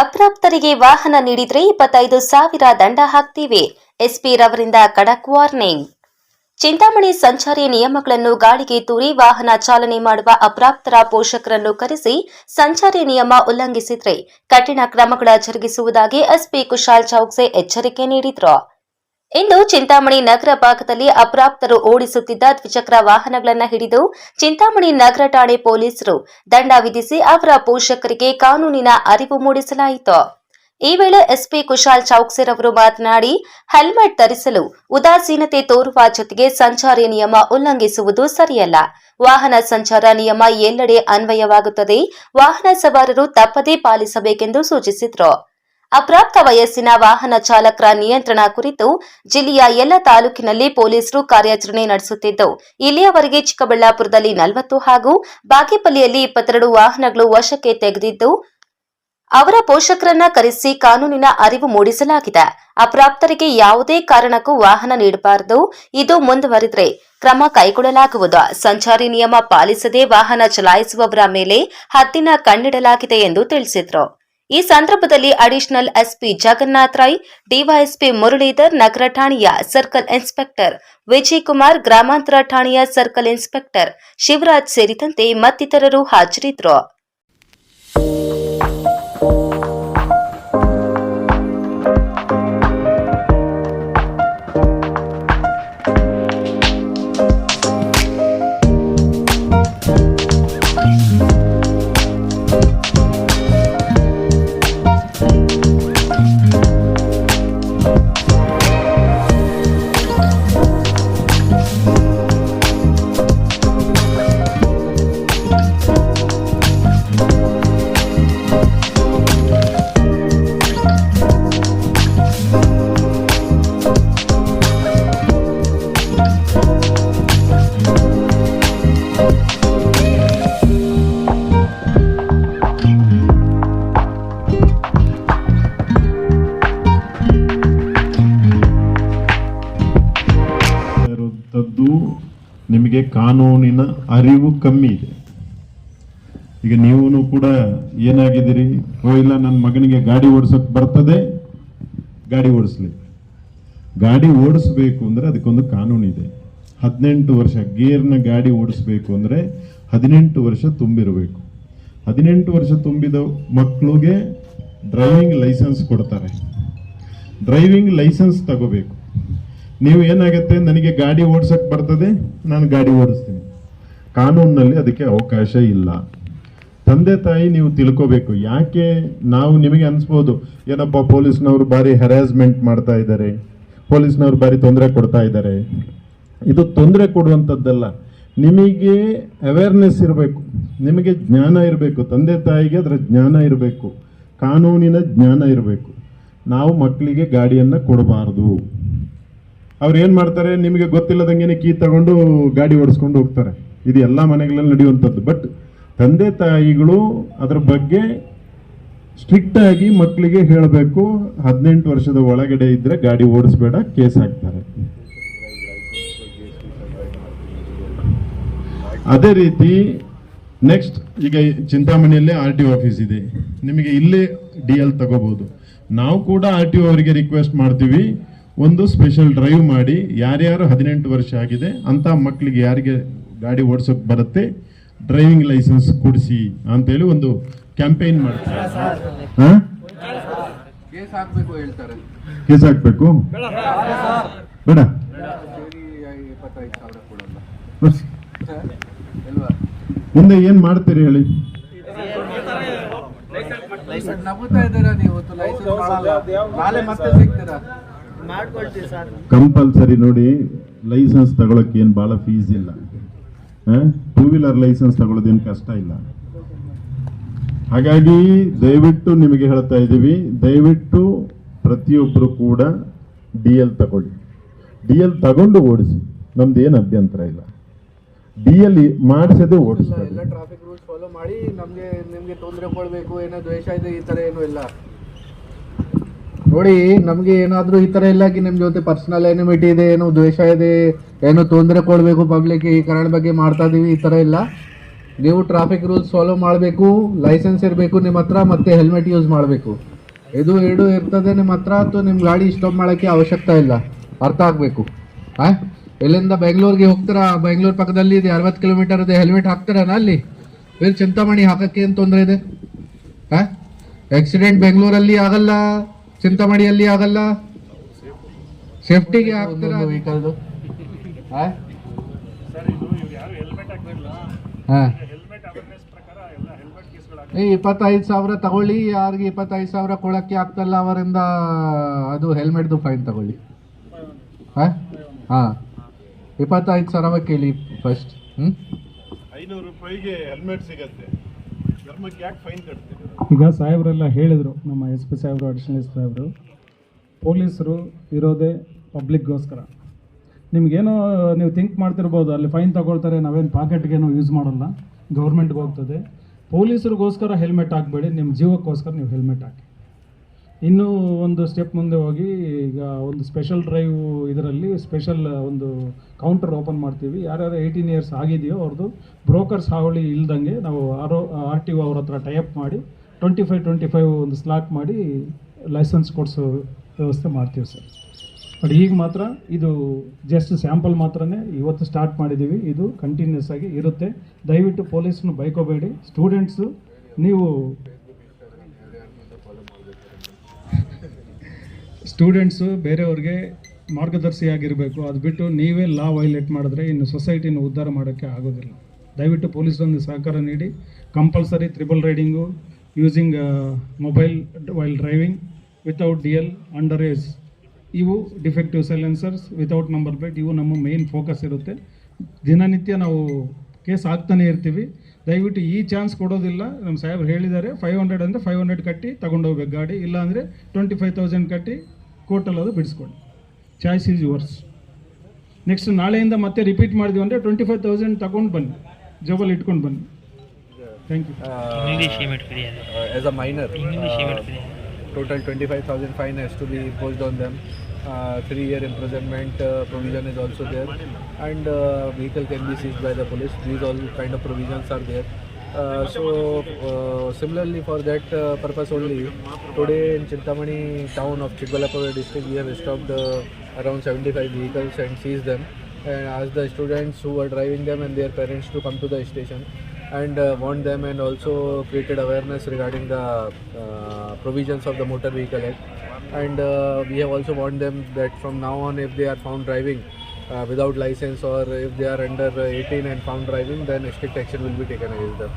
ಅಪ್ರಾಪ್ತರಿಗೆ ವಾಹನ ನೀಡಿದ್ರೆ ಇಪ್ಪತ್ತೈದು ಸಾವಿರ ದಂಡ ಹಾಕ್ತೀವಿ. ಎಸ್ಪಿ ರವರಿಂದ ಖಡಕ್ ವಾರ್ನಿಂಗ್. ಚಿಂತಾಮಣಿ ಸಂಚಾರಿ ನಿಯಮಗಳನ್ನು ಗಾಳಿಗೆ ತೂರಿ ವಾಹನ ಚಾಲನೆ ಮಾಡುವ ಅಪ್ರಾಪ್ತರ ಪೋಷಕರನ್ನು ಕರೆಸಿ ಸಂಚಾರಿ ನಿಯಮ ಉಲ್ಲಂಘಿಸಿದ್ರೆ ಕಠಿಣ ಕ್ರಮಗಳ ಜರುಗಿಸುವುದಾಗಿ ಎಸ್ಪಿ ಕುಶಾಲ್ ಚೌಕ್ಸೆ ಎಚ್ಚರಿಕೆ ನೀಡಿದ್ರು. ಇಂದು ಚಿಂತಾಮಣಿ ನಗರ ಭಾಗದಲ್ಲಿ ಅಪ್ರಾಪ್ತರು ಓಡಿಸುತ್ತಿದ್ದ ದ್ವಿಚಕ್ರ ವಾಹನಗಳನ್ನು ಹಿಡಿದು ಚಿಂತಾಮಣಿ ನಗರ ಠಾಣೆ ಪೊಲೀಸರು ದಂಡ ವಿಧಿಸಿ ಅವರ ಪೋಷಕರಿಗೆ ಕಾನೂನಿನ ಅರಿವು ಮೂಡಿಸಲಾಯಿತು. ಈ ವೇಳೆ ಎಸ್ಪಿ ಕುಶಾಲ್ ಚೌಕ್ಸೆರ್ ಅವರು ಮಾತನಾಡಿ, ಹೆಲ್ಮೆಟ್ ಧರಿಸಲು ಉದಾಸೀನತೆ ತೋರುವ ಜೊತೆಗೆ ಸಂಚಾರಿ ನಿಯಮ ಉಲ್ಲಂಘಿಸುವುದು ಸರಿಯಲ್ಲ. ವಾಹನ ಸಂಚಾರ ನಿಯಮ ಎಲ್ಲೆಡೆ ಅನ್ವಯವಾಗುತ್ತದೆ. ವಾಹನ ಸವಾರರು ತಪ್ಪದೇ ಪಾಲಿಸಬೇಕೆಂದು ಸೂಚಿಸಿದರು. ಅಪ್ರಾಪ್ತ ವಯಸ್ಸಿನ ವಾಹನ ಚಾಲಕರ ನಿಯಂತ್ರಣ ಕುರಿತು ಜಿಲ್ಲೆಯ ಎಲ್ಲ ತಾಲೂಕಿನಲ್ಲಿ ಪೊಲೀಸರು ಕಾರ್ಯಾಚರಣೆ ನಡೆಸುತ್ತಿದ್ದು, ಇಲ್ಲಿಯವರೆಗೆ ಚಿಕ್ಕಬಳ್ಳಾಪುರದಲ್ಲಿ ನಲವತ್ತು ಹಾಗೂ ಬಾಗೇಪಲ್ಲಿಯಲ್ಲಿ ಇಪ್ಪತ್ತೆರಡು ವಾಹನಗಳು ವಶಕ್ಕೆ ತೆಗೆದಿದ್ದು, ಅವರ ಪೋಷಕರನ್ನ ಕರೆಸಿ ಕಾನೂನಿನ ಅರಿವು ಮೂಡಿಸಲಾಗಿದೆ. ಅಪ್ರಾಪ್ತರಿಗೆ ಯಾವುದೇ ಕಾರಣಕ್ಕೂ ವಾಹನ ನೀಡಬಾರದು. ಇದು ಮುಂದುವರಿದ್ರೆ ಕ್ರಮ ಕೈಗೊಳ್ಳಲಾಗುವುದು. ಸಂಚಾರಿ ನಿಯಮ ಪಾಲಿಸದೆ ವಾಹನ ಚಲಾಯಿಸುವವರ ಮೇಲೆ ಹತ್ತಿನ ಕಣ್ಣಿಡಲಾಗಿದೆ ಎಂದು ತಿಳಿಸಿದ್ರು. ಈ ಸಂದರ್ಭದಲ್ಲಿ additional SP Jagannath Rai DYSP Muralidhar, ನಗರ ಠಾಣೆಯ ಸರ್ಕಲ್ ಇನ್ಸ್ಪೆಕ್ಟರ್ ವಿಜಯ್ ಕುಮಾರ್ ಗ್ರಾಮಾಂತರ ಠಾಣೆಯ ಸರ್ಕಲ್ ಇನ್ಸ್ಪೆಕ್ಟರ್ ಶಿವರಾಜ್ ಸೇರಿದಂತೆ ಮತ್ತಿತರರು ಹಾಜರಿದ್ದರು. ಇರುವಂಥದ್ದು ನಿಮಗೆ ಕಾನೂನಿನ ಅರಿವು ಕಮ್ಮಿ ಇದೆ. ಈಗ ನೀವು ಕೂಡ ಏನಾಗಿದ್ದೀರಿ? ಓ, ಇಲ್ಲ ನನ್ನ ಮಗನಿಗೆ ಗಾಡಿ ಓಡಿಸೋಕೆ ಬರ್ತದೆ. ಗಾಡಿ ಓಡಿಸ್ಲಿ. ಗಾಡಿ ಓಡಿಸ್ಬೇಕು ಅಂದ್ರೆ ಅದಕ್ಕೊಂದು ಕಾನೂನಿದೆ ಹದಿನೆಂಟು ವರ್ಷ ಗೇರ್ನ ಗಾಡಿ ಓಡಿಸ್ಬೇಕು ಅಂದ್ರೆ ಹದಿನೆಂಟು ವರ್ಷ ತುಂಬಿರಬೇಕು. ಹದಿನೆಂಟು ವರ್ಷ ತುಂಬಿದ ಮಕ್ಕಳಿಗೆ ಡ್ರೈವಿಂಗ್ ಲೈಸೆನ್ಸ್ ಕೊಡ್ತಾರೆ. ಡ್ರೈವಿಂಗ್ ಲೈಸೆನ್ಸ್ ತಗೋಬೇಕು. ನೀವು ಏನಾಗುತ್ತೆ? ನನಗೆ ಗಾಡಿ ಓಡಿಸಕ್ ಬರ್ತದೆ, ನಾನು ಗಾಡಿ ಓಡಿಸ್ತೀನಿ. ಕಾನೂನಿನಲ್ಲಿ ಅದಕ್ಕೆ ಅವಕಾಶ ಇಲ್ಲ. ತಂದೆ ತಾಯಿ ನೀವು ತಿಳ್ಕೋಬೇಕು. ಯಾಕೆ ನಾವು ನಿಮಗೆ ಅನಿಸ್ಬೋದು, ಏನಪ್ಪ ಪೊಲೀಸ್ನವರು ಭಾರಿ ಹೆರಾಸ್ಮೆಂಟ್ ಮಾಡ್ತಾ ಇದ್ದಾರೆ, ಪೊಲೀಸ್ನವರು ಬಾರಿ ತೊಂದರೆ ಕೊಡ್ತಾ ಇದ್ದಾರೆ. ಇದು ತೊಂದರೆ ಕೊಡುವಂಥದ್ದಲ್ಲ. ನಿಮಗೆ ಅವೇರ್ನೆಸ್ ಇರಬೇಕು, ನಿಮಗೆ ಜ್ಞಾನ ಇರಬೇಕು, ತಂದೆ ತಾಯಿಗೆ ಅದರ ಜ್ಞಾನ ಇರಬೇಕು, ಕಾನೂನಿನ ಜ್ಞಾನ ಇರಬೇಕು. ನಾವು ಮಕ್ಕಳಿಗೆ ಗಾಡಿಯನ್ನು ಕೊಡಬಾರ್ದು. ಅವ್ರು ಏನು ಮಾಡ್ತಾರೆ? ನಿಮಗೆ ಗೊತ್ತಿಲ್ಲದಂಗೆ ಕೀ ತಗೊಂಡು ಗಾಡಿ ಓಡಿಸ್ಕೊಂಡು ಹೋಗ್ತಾರೆ. ಇದು ಎಲ್ಲ ಮನೆಗಳಲ್ಲಿ ನಡೆಯುವಂಥದ್ದು. ಬಟ್ ತಂದೆ ತಾಯಿಗಳು ಅದ್ರ ಬಗ್ಗೆ ಸ್ಟ್ರಿಕ್ಟ್ ಆಗಿ ಮಕ್ಕಳಿಗೆ ಹೇಳಬೇಕು. ಹದಿನೆಂಟು ವರ್ಷದ ಒಳಗಡೆ ಇದ್ದರೆ ಗಾಡಿ ಓಡಿಸ್ಬೇಡ, ಕೇಸ್ ಹಾಕ್ತಾರೆ. ಅದೇ ರೀತಿ ನೆಕ್ಸ್ಟ್ ಈಗ ಚಿಂತಾಮಣಿಯಲ್ಲೇ ಆರ್ ಟಿ ಆಫೀಸ್ ಇದೆ. ನಿಮಗೆ ಇಲ್ಲೇ ಡಿ ಎಲ್ ತಗೋಬೋದು. ನಾವು ಕೂಡ ಆರ್ ಟಿ ಅವರಿಗೆ ರಿಕ್ವೆಸ್ಟ್ ಮಾಡ್ತೀವಿ. ಒಂದು ಸ್ಪೆಷಲ್ ಡ್ರೈವ್ ಮಾಡಿ ಯಾರ್ಯಾರು ಹದಿನೆಂಟು ವರ್ಷ ಆಗಿದೆ ಅಂತ ಮಕ್ಕಳಿಗೆ ಯಾರಿಗೆ ಗಾಡಿ ಓಡಿಸೋಕೆ ಬರುತ್ತೆ ಡ್ರೈವಿಂಗ್ ಲೈಸೆನ್ಸ್ ಕೊಡಿಸಿ ಅಂತೇಳಿ ಒಂದು ಕ್ಯಾಂಪೇನ್ ಮಾಡ್ತಾರೆ. ಹಾ? ಕೇಸ್ ಹಾಕ್ಬೇಕು ಬೇಡ. ಮುಂದೆ ಏನ್ ಮಾಡ್ತೀರಿ ಹೇಳಿ? ಲೈಸೆನ್ಸ್ ನಂಬುತ್ತಾ ಇದ್ದೀರಾ ನೀವು? ಲೈಸೆನ್ಸ್ ಮಾಡಲ್ಲ. ನಾಳೆ ಮತ್ತೆ ಸಿಗ್ತೀರಾ? ಕಂಪಲ್ಸರಿ ನೋಡಿ ಲೈಸೆನ್ಸ್ ತಗೊಳಕ್ಕೆ ಏನು ಭಾಳ ಫೀಸ್ ಇಲ್ಲ. ಟೂ ವೀಲರ್ ಲೈಸೆನ್ಸ್ ತಗೊಳ್ಳೋದೇನು ಕಷ್ಟ ಇಲ್ಲ. ಹಾಗಾಗಿ ದಯವಿಟ್ಟು ನಿಮಗೆ ಹೇಳ್ತಾ ಇದ್ದೀವಿ ದಯವಿಟ್ಟು ಪ್ರತಿಯೊಬ್ಬರು ಕೂಡ ಡಿ ಎಲ್ ತಗೊಳ್ಳಿ. ಡಿ ಎಲ್ ತಗೊಂಡು ಓಡಿಸಿ ನಮ್ದು ಏನು ಅಭ್ಯಂತರ ಇಲ್ಲ. ಡಿ ಎಲ್ ಮಾಡಿಸದೆ ಓಡಿಸ್ತಾರೆ ಟ್ರಾಫಿಕ್ ರೂಲ್ಸ್ ಫಾಲೋ ಮಾಡಿ ನಮಗೆ ನಿಮಗೆ ತೊಂದರೆ ಕೊಡಬೇಕು ಏನೋ ದ್ವೇಷ ಇದೆ ಈ ಥರ ಏನೂ ಇಲ್ಲ. ನೋಡಿ, ನಮ್ಗೆ ಏನಾದ್ರೂ ಈ ಇಲ್ಲ ಕಿ ನಿಮ್ ಜೊತೆ ಪರ್ಸನಲ್ ಎನಿಮಿಟಿ ಇದೆ, ಏನೋ ದ್ವೇಷ ಇದೆ, ಏನೋ ತೊಂದರೆ ಕೊಡ್ಬೇಕು ಪಬ್ಲಿಕ್ ಈ ಕಾರಣ ಬಗ್ಗೆ ಮಾಡ್ತಾ ಇದೀವಿ, ಈ ತರ ಇಲ್ಲ. ನೀವು ಟ್ರಾಫಿಕ್ ರೂಲ್ಸ್ ಫಾಲೋ ಮಾಡಬೇಕು ಲೈಸೆನ್ಸ್ ಇರಬೇಕು ನಿಮ್ಮ ಹತ್ರ ಮತ್ತೆ ಹೆಲ್ಮೆಟ್ ಯೂಸ್ ಮಾಡಬೇಕು. ಇದು ಎರಡು ಇರ್ತದೆ ನಿಮ್ಮ ಹತ್ರ, ಅಥವಾ ನಿಮ್ಮ ಗಾಡಿ ಸ್ಟಾಪ್ ಮಾಡೋಕ್ಕೆ ಅವಶ್ಯಕತೆ ಇಲ್ಲ, ಅರ್ಥ ಆಗಬೇಕು. ಹಾಂ ಇಲ್ಲಿಂದ ಬೆಂಗಳೂರಿಗೆ ಹೋಗ್ತೀರಾ? ಬೆಂಗಳೂರು ಪಕ್ಕದಲ್ಲಿ ಇದೆ, ಅರವತ್ತು ಕಿಲೋಮೀಟರ್ ಇದೆ ಹೆಲ್ಮೆಟ್ ಹಾಕ್ತಾರನ ಅಲ್ಲಿ? ಬೇರೆ ಚಿಂತಾಮಣಿ ಹಾಕಕ್ಕೆ ಏನು ತೊಂದರೆ ಇದೆ? ಹಾಂ ಆಕ್ಸಿಡೆಂಟ್ ಬೆಂಗಳೂರಲ್ಲಿ ಆಗಲ್ಲ. ಚಿಂತಾಮಣಿಯಲ್ಲಿ ಆಗಲ್ಲ ಸೇಫ್ಟಿಗೆ ವೆಹಿಕಲ್ದು ಹಾಂ. ಹಾಂ ಏ ಇಪ್ಪತ್ತೈದು ಸಾವಿರ ತಗೊಳ್ಳಿ. ಯಾರಿಗೆ ಇಪ್ಪತ್ತೈದು ಸಾವಿರ ಕೊಡಕ್ಕೆ ಆಗ್ತಲ್ಲ ಅವರಿಂದ ಅದು ಹೆಲ್ಮೆಟ್ದು ಫೈನ್ ತಗೊಳ್ಳಿ. ಹಾಂ ಹಾಂ. ಇಪ್ಪತ್ತೈದು ಸಾವಿರ ಕೇಳಿ ಫಸ್ಟ್ ಹ್ಞೂ ಐನೂರು ರೂಪಾಯಿಗೆ ಹೆಲ್ಮೆಟ್ ಸಿಗತ್ತೆ. ಧರ್ಮಕ್ಕೆ ಯಾಕೆ ಫೈನ್ ಕಟ್ತೀರಿ? ಈಗ ಸಾಹೇಬರೆಲ್ಲ ಹೇಳಿದರು, ನಮ್ಮ ಎಸ್ ಪಿ ಸಾಹೇಬರು, ಅಡಿಷನಲ್ ಎಸ್ ಸಾಹೇಬರು, ಪೊಲೀಸರು ಇರೋದೇ ಪಬ್ಲಿಕ್ಗೋಸ್ಕರ. ನಿಮಗೇನೋ ನೀವು ಥಿಂಕ್ ಮಾಡ್ತಿರ್ಬೋದು, ಅಲ್ಲಿ ಫೈನ್ ತಗೊಳ್ತಾರೆ, ನಾವೇನು ಪಾಕೆಟ್ಗೇನೋ ಯೂಸ್ ಮಾಡಲ್ಲ ಗೌರ್ಮೆಂಟ್ಗೆ ಹೋಗ್ತದೆ. ಪೊಲೀಸರಿಗೋಸ್ಕರ ಹೆಲ್ಮೆಟ್ ಹಾಕಬೇಡಿ ನಿಮ್ಮ ಜೀವಕ್ಕೋಸ್ಕರ ನೀವು ಹೆಲ್ಮೆಟ್ ಹಾಕಿ. ಇನ್ನೂ ಒಂದು ಸ್ಟೆಪ್ ಮುಂದೆ ಹೋಗಿ, ಈಗ ಒಂದು ಸ್ಪೆಷಲ್ ಡ್ರೈವ್ ಇದರಲ್ಲಿ ಸ್ಪೆಷಲ್ ಒಂದು ಕೌಂಟರ್ ಓಪನ್ ಮಾಡ್ತೀವಿ. ಯಾರ್ಯಾರು ಏಯ್ಟೀನ್ ಇಯರ್ಸ್ ಆಗಿದೆಯೋ ಅವ್ರದ್ದು ಬ್ರೋಕರ್ಸ್ ಹಾವಳಿ ಇಲ್ದಂಗೆ ನಾವು ಆರ್ ಆರ್ ಟಿ ಒ ಅವ್ರ ಹತ್ರ ಟೈಅಪ್ ಮಾಡಿ ಟ್ವೆಂಟಿ ಫೈವ್ ಟ್ವೆಂಟಿ ಫೈವ್ ಒಂದು ಸ್ಲಾಕ್ ಮಾಡಿ ಲೈಸೆನ್ಸ್ ಕೊಡಿಸೋ ವ್ಯವಸ್ಥೆ ಮಾಡ್ತೀವಿ ಸರ್. ಬಟ್ ಈಗ ಮಾತ್ರ ಇದು ಜಸ್ಟ್ ಸ್ಯಾಂಪಲ್ ಮಾತ್ರನೇ ಇವತ್ತು ಸ್ಟಾರ್ಟ್ ಮಾಡಿದ್ದೀವಿ. ಇದು ಕಂಟಿನ್ಯೂಸ್ ಆಗಿ ಇರುತ್ತೆ. ದಯವಿಟ್ಟು ಪೊಲೀಸ್ನ ಬೈಕೋಬೇಡಿ. ಸ್ಟೂಡೆಂಟ್ಸು ನೀವು ಸ್ಟೂಡೆಂಟ್ಸು ಬೇರೆಯವ್ರಿಗೆ ಮಾರ್ಗದರ್ಶಿಯಾಗಿರಬೇಕು. ಅದು ಬಿಟ್ಟು ನೀವೇ ಲಾ ವೈಲೇಟ್ ಮಾಡಿದ್ರೆ ಇನ್ನು ಸೊಸೈಟಿನ ಉದ್ಧಾರ ಮಾಡೋಕ್ಕೆ ಆಗೋದಿಲ್ಲ. ದಯವಿಟ್ಟು ಪೊಲೀಸರೊಂದು ಸಹಕಾರ ನೀಡಿ. Compulsory triple riding using mobile while driving without D L under age ಇವು defective silencers without number plate ಇವು ನಮ್ಮ ಮೇನ್ ಫೋಕಸ್ ಇರುತ್ತೆ. ದಿನನಿತ್ಯ ನಾವು ಕೇಸ್ ಆಗ್ತಾನೆ ಇರ್ತೀವಿ. ದಯವಿಟ್ಟು ಈ ಚಾನ್ಸ್ ಕೊಡೋದಿಲ್ಲ. ನಮ್ಮ ಸಾಹೇಬ್ರು ಹೇಳಿದ್ದಾರೆ ಫೈವ್ ಹಂಡ್ರೆಡ್ ಅಂದರೆ ಫೈವ್ ಹಂಡ್ರೆಡ್ ಕಟ್ಟಿ ತಗೊಂಡೋಗ್ಬೇಕು ಗಾಡಿ. ಇಲ್ಲಾಂದರೆ ಟ್ವೆಂಟಿ ಫೈವ್ ತೌಸಂಡ್ ಕಟ್ಟಿ ಕೋರ್ಟಲ್ಲಿ ಅದು ಬಿಡಿಸ್ಕೊಳ್ಳಿ ಚಾಯ್ಸ್ ಈಸ್ ಯುವರ್ಸ್ ನೆಕ್ಸ್ಟ್ ನಾಳೆಯಿಂದ ಮತ್ತೆ ರಿಪೀಟ್ ಮಾಡಿದ್ವಿ ಅಂದರೆ ಟ್ವೆಂಟಿ ಫೈವ್ ತೌಸಂಡ್ ತಗೊಂಡು ಬನ್ನಿ. ಜೋಬಲ್ಲಿ ಇಟ್ಕೊಂಡು ಬನ್ನಿ. Thank you. English uh, payment uh, as a minor. English uh, payment Total 25,000 fine has to be imposed on them. Uh, three-year imprisonment uh, provision is also there, and uh, vehicle can be seized by the police. These all kind of provisions are there. Uh, so uh, similarly for that uh, purpose only, today in Chintamani town of Chikbalapur district, we have stopped uh, around 75 vehicles and seized them and asked the students who were driving them and their parents to come to the station and uh, warned them and also created awareness regarding the uh, provisions of the motor vehicle act. And uh, we have also warned them that from now on if they are found driving uh, without license or if they are under uh, 18 and found driving then strict action will be taken against them